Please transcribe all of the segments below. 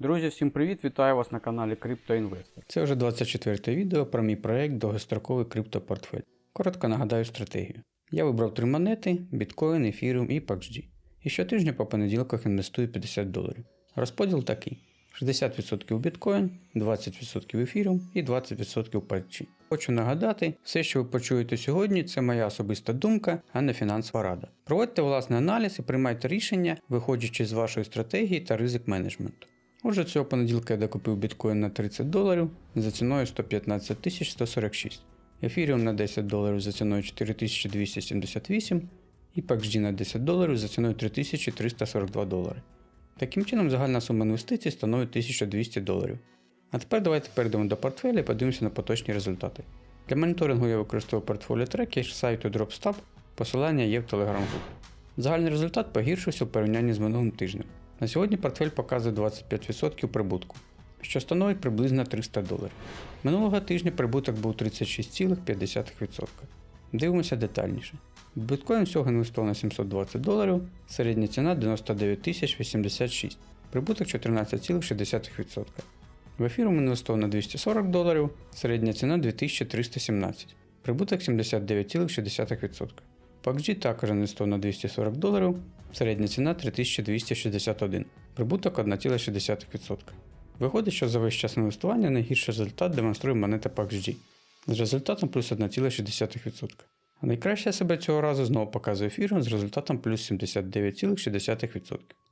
Друзі, всім привіт! Вітаю вас на каналі CryptoInvestor. Це вже 24 відео про мій проект довгостроковий криптопортфель. Коротко нагадаю стратегію. Я вибрав три монети: біткоін, ефіріум і PAXG. І щотижня по понеділках інвестую 50 доларів. Розподіл такий: 60% біткоін, 20% ефіріум і 20% PAXG. Хочу нагадати, все, що ви почуєте сьогодні, це моя особиста думка, а не фінансова рада. Проводьте власний аналіз і приймайте рішення, виходячи з вашої стратегії та ризик менеджменту. Отже, цього понеділка я докупив біткоін на 30 доларів за ціною 115 146, ефіріум на 10 доларів за ціною 4278 і PAXG на 10 доларів за ціною 3342 долари. Таким чином, загальна сума інвестицій становить 1200 доларів. А тепер давайте перейдемо до портфеля і подивимося на поточні результати. Для моніторингу я використовую портфоліо трекер сайту DropStab, посилання є в Telegram групі. Загальний результат погіршився в порівнянні з минулим тижнем. На сьогодні портфель показує 25% прибутку, що становить приблизно 300 доларів. Минулого тижня прибуток був 36,5%. Дивимося детальніше. Біткоін всього інвестовано 720 доларів, середня ціна 99 086, прибуток 14,6%. В ефіру інвестовано 240 доларів, середня ціна 2317, прибуток 79,6%. PUBG також інвестовано 240 доларів, середня ціна 3261, прибуток 1,6%. Виходить, що за весь час інвестування найгірший результат демонструє монета PUBG з результатом плюс 1,6%. А найкраще себе цього разу знову показує фірма з результатом плюс 79,6%.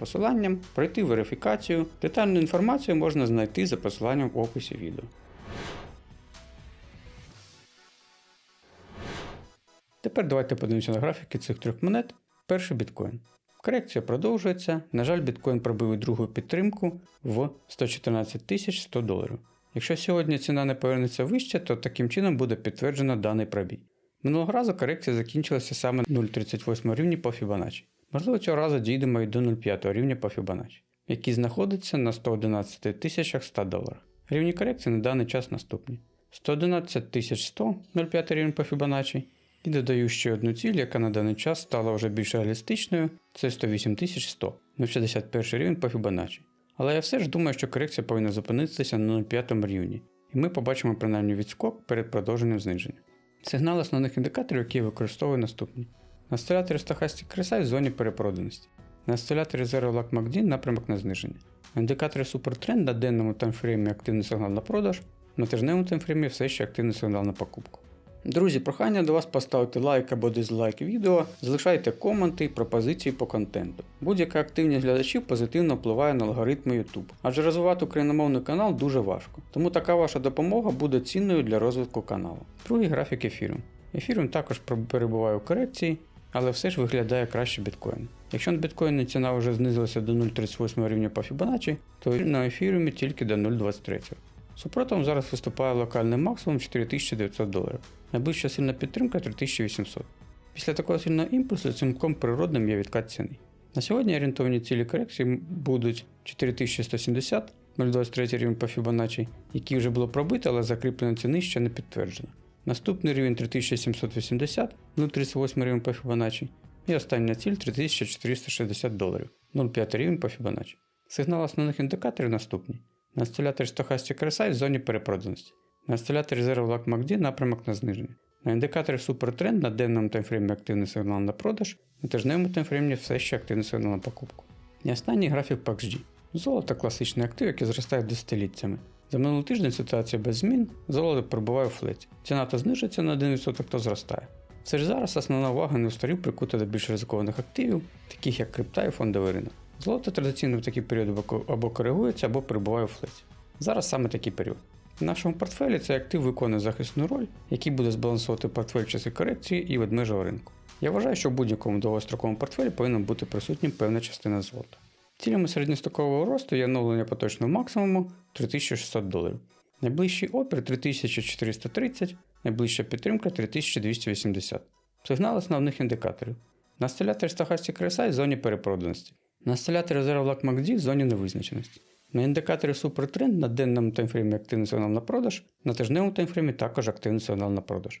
посиланням, пройти верифікацію. Детальну інформацію можна знайти за посиланням в описі відео. Тепер давайте подивимося на графіки цих трьох монет. Перший біткоін. Корекція продовжується. На жаль, біткоін пробив другу підтримку в 114 100 доларів. Якщо сьогодні ціна не повернеться вище, то таким чином буде підтверджено даний пробій. Минулого разу корекція закінчилася саме 0,38 рівні по Fibonacci. Можливо, цього разу дійдемо і до 0,5 рівня по Fibonacci, який знаходиться на 111 100 доларах. Рівні корекції на даний час наступні: 111 100 0,5 рівень по Fibonacci, і додаю ще одну ціль, яка на даний час стала вже більш реалістичною, це 108 100 061 рівень по Fibonacci. Але я все ж думаю, що корекція повинна зупинитися на 0,5 рівні, і ми побачимо принаймні відскок перед продовженням зниження. Сигнали основних індикаторів, які я використовую наступні. На стиляторі Stochastic RSI в зоні перепроданості. На стиляторі Zero Luck MACD напрямок на зниження. Індикаторі Supertrend на денному таймфреймі активний сигнал на продаж, на тижневому таймфреймі все ще активний сигнал на покупку. Друзі, прохання до вас поставити лайк або дизлайк відео, залишайте коменти і пропозиції по контенту. Будь-яка активність глядачів позитивно впливає на алгоритми YouTube, адже розвивати україномовний канал дуже важко, тому така ваша допомога буде цінною для розвитку каналу. Другий графік ефірум. Ефірум також перебуває у корекції, але все ж виглядає краще біткоін. Якщо на біткоїні ціна вже знизилася до 0,38 рівня по Fibonacci, то на ефірумі тільки до 0,23. Супротивом зараз виступає локальний максимум 4900 доларів. Найближча сильна підтримка 3800. Після такого сильного імпульсу цілком природним є відкат ціни. На сьогодні орієнтовні цілі корекції будуть 4170, 0,23 рівень по Fibonacci, який вже було пробито, але закріплено ціни ще не підтверджено. Наступний рівень 3780, 0,38 рівень по Fibonacci. І остання ціль 3460 доларів, 0,5 рівень по Fibonacci. Сигнал основних індикаторів наступні. На осциляторі Stochastic RSI в зоні перепроданості. На осциляторі Zero Luck MACD напрямок на зниження. На індикаторі Supertrend на денному таймфреймі активний сигнал на продаж, на тижневому таймфреймі все ще активний сигнал на покупку. І останній графік PAXG. Золото класичний актив, який зростає десятиліттями. За минулий тиждень ситуація без змін, золото перебуває у флеті. Ціна то знижується на 1%, то зростає. Все ж зараз основна увага інвесторів прикута до більш ризикованих активів, таких як крипта і фондовий ринок. Золото традиційно в такий період або коригується, або перебуває у флеті. Зараз саме такий період. В нашому портфелі цей актив виконує захисну роль, який буде збалансувати портфель в часи корекції і ведмежого ринку. Я вважаю, що в будь-якому довгостроковому портфелі повинна бути присутня певна частина золота. Цілями середньострокового росту є оновлення поточного максимуму 3600 доларів. Найближчий опір 3430, найближча підтримка 3280. Сигнал основних індикаторів. На осциляторі Stochastic RSI в зоні перепроданості. На осциляторі Zero Lock MACD в зоні невизначеності. На індикаторі Supertrend на денному таймфреймі активний сигнал на продаж, на тижневому таймфреймі також активний сигнал на продаж.